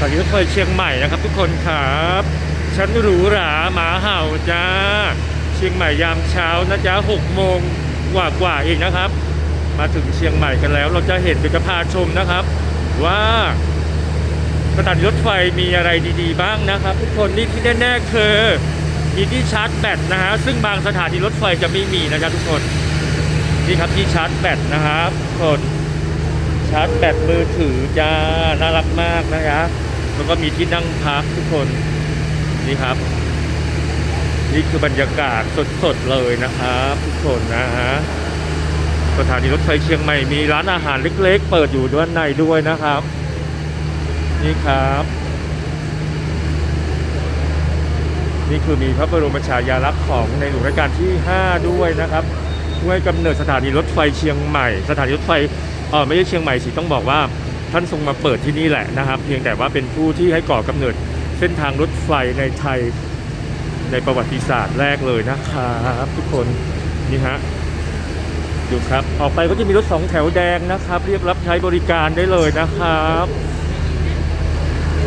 สถานีรถไฟเชียงใหม่นะครับ ทุกคนครับฉันหรูหราหมาเห่าจ้า เชียงใหม่ยามเช้านะจ๊ะหกโมงกว่ากว่าเองนะครับ มาถึงเชียงใหม่กันแล้ว เราจะเห็นเป็นจะพาชมนะครับ ว่าสถานีรถไฟมีอะไรดีๆ บ้างนะครับ ทุกคนนี่ที่แน่ๆคือมีที่ชาร์จแบตนะฮะซึ่งบางสถานีรถไฟจะไม่มีนะครับทุกคนนี่ครับที่ชาร์จแบตนะครับทุกคนชาร์จแบตมือถือจ้าน่ารักมากนะครับ แล้วก็มีที่นั่งพักทุกคนนี่ครับ นี่คือบรรยากาศสดๆเลยนะครับทุกคนนะฮะสถานีรถไฟเชียงใหม่มีร้านอาหารเล็ก ๆ เปิดอยู่ด้านในด้วยนะครับ นี่ครับ นี่คือมีพระบรมฉายาลักษณ์ของในหลวงรัชกาลที่ 5 ด้วยนะครับช่วยกำเนิดสถานีรถไฟเชียงใหม่ สถานีรถไฟเออไม่ใช่เชียงใหม่สิต้องบอกว่า ท่านทรงมาเปิดที่นี่แหละนะครับ เพียงแต่ว่าเป็นผู้ที่ให้ก่อกำเนิดเส้นทางรถไฟในไทยในประวัติศาสตร์แรกเลยนะครับ ทุกคนนี่ฮะดูครับ ออกไปก็จะมีรถสองแถวแดงนะครับ เรียกรับใช้บริการได้เลยนะครับ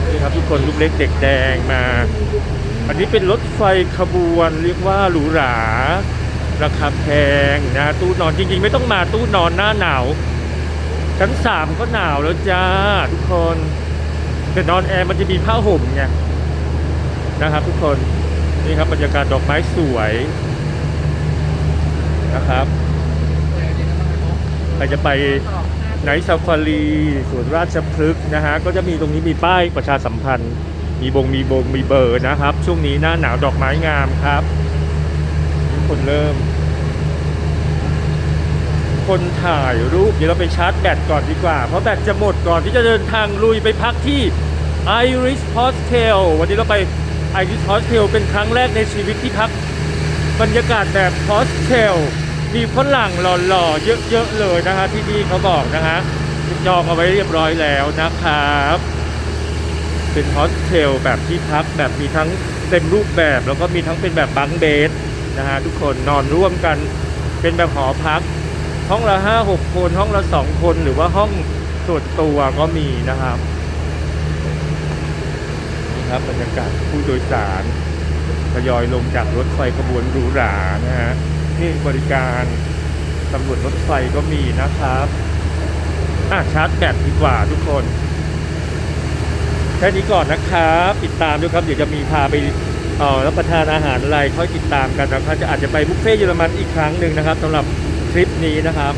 นี่ครับทุกคนลูกเล็กเด็กแดงมา อันนี้เป็นรถไฟขบวนเรียกว่าหรูหราราคาแพงนะตู้นอนจริงๆ ไม่ต้องมาตู้นอนหน้าหนาว ชั้นสามก็หนาวแล้วจ้าทุกคนแต่นอนแอร์มันจะมีผ้าห่มไงนะครับทุกคนนี่ครับบรรยากาศดอกไม้สวยนะครับใครจะไปไหนซาฟารีสวนราชพฤกษ์นะฮะก็จะมีตรงนี้มีป้ายประชาสัมพันธ์ มีบงมีบงมีเบอร์นะครับ ช่วงนี้หน้าหนาวดอกไม้งามครับทุกคนเริ่ม คนถ่ายรูป เดี๋ยวเราไปชาร์จแบตก่อนดีกว่า เพราะแบตจะหมดก่อนที่จะเดินทางลุยไปพักที่ Iris Hostel วันนี้เราไป Iris Hostel เป็นครั้งแรกในชีวิตที่พัก บรรยากาศแบบ Hostel มีฝรั่งหล่อๆ เยอะๆเลยนะฮะที่นี่เขาบอกนะฮะจองเอาไว้เรียบร้อยแล้วนะครับ เป็นโฮสเทลแบบที่พักแบบมีทั้งเต็มรูปแบบ แล้วก็มีทั้งเป็นแบบบังเบสนะฮะทุกคนนอนร่วมกันเป็นแบบหอพัก ห้องละห้าหกคนห้องละสองคนหรือว่าห้องส่วนตัวก็มีนะครับนี่ครับบรรยากาศผู้โดยสารทยอยลงจากรถไฟขบวนหรูหรานะฮะนี่บริการตำรวจรถไฟก็มีนะครับอะชาร์จแบตดีกว่าทุกคนแค่นี้ก่อนนะครับติดตามด้วยครับเดี๋ยวจะมีพาไปออรับประทานอาหารอะไรค่อยติดตามกันนะครับจะอาจจะไปบุฟเฟ่ต์เยอรมันอีกครั้งหนึ่งนะครับสำหรับ คลิปนี้นะครับ